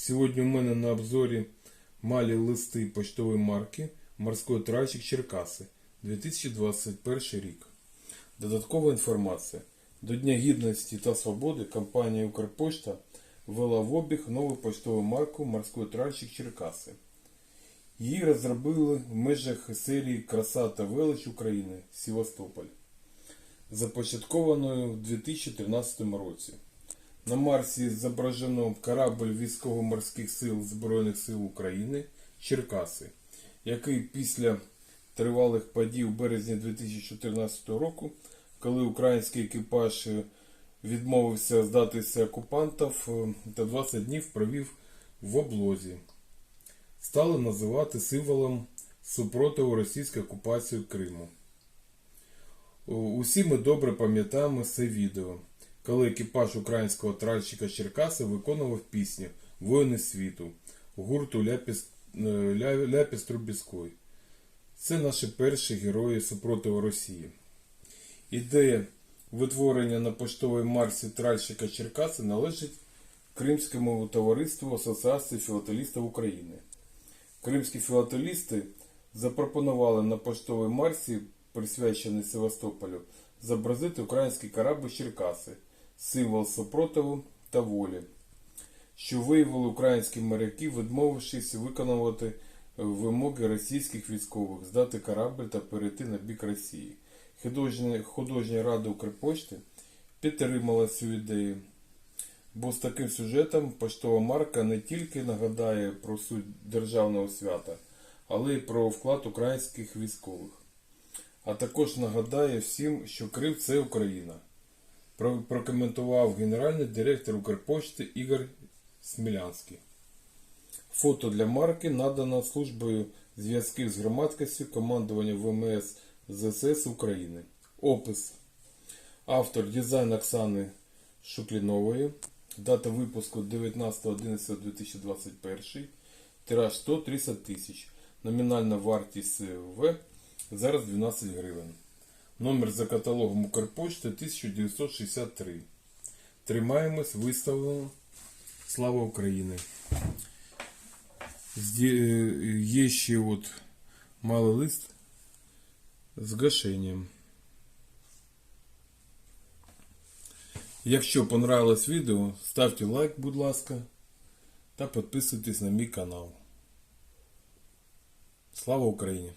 Сьогодні у мене на обзорі малі листи поштової марки Морський тральщик Черкаси 2021 рік. Додаткова інформація. До Дня Гідності та Свободи компанія Укрпошта ввела в обіг нову поштову марку Морський тральщик Черкаси. Її розробили в межах серії Краса та велич України Севастополь, започаткованою в 2013 році. На Марсі зображено корабль військово-морських сил Збройних сил України Черкаси, який після тривалих подій у березні 2014 року, коли український екіпаж е, відмовився здатися окупантів е, та 20 днів провів в облозі, стали називати символом супротиву російської окупації Криму. Усі ми добре пам'ятаємо це відео, коли екіпаж українського тральщика Черкаси виконував пісню Воїни світу гурту Ляпіс, е, Ляпіс Трубіской. Це наші перші герої супротиву Росії. Ідея витворення на поштовій марсі тральщика Черкаси належить Кримському товариству Асоціації філателістів України. Кримські філателісти запропонували на поштовій марсі, присвячений Севастополю, зобразити український корабль Черкаси, символ супротиву та волі, що виявили українські моряки, відмовившись виконувати вимоги російських військових здати корабль та перейти на бік Росії. Художня, рада Укрпошти підтримала цю ідею. Бо з таким сюжетом поштова марка не тільки нагадає про суть державного свята, але й про вклад українських військових. А також нагадає всім, що Крим це Україна. Про- Прокоментував генеральний директор Укрпошти Ігор Смілянський. Фото для марки надано службою зв'язків з громадськістю командування ВМС ЗСС України. Опис. Автор дизайн Оксани Шуклінової. Дата випуску 19.11.2021. Тираж 130 тисяч. Номінальна вартість В зараз 12 гривень. Номер за каталогом Укрпошти 1963. Тримаємось, виставлено. Слава Україні! Є ще от малий лист з гашенням. Якщо понравилось відео, ставте лайк, будь ласка, та підписуйтесь на мій канал. Слава Україні!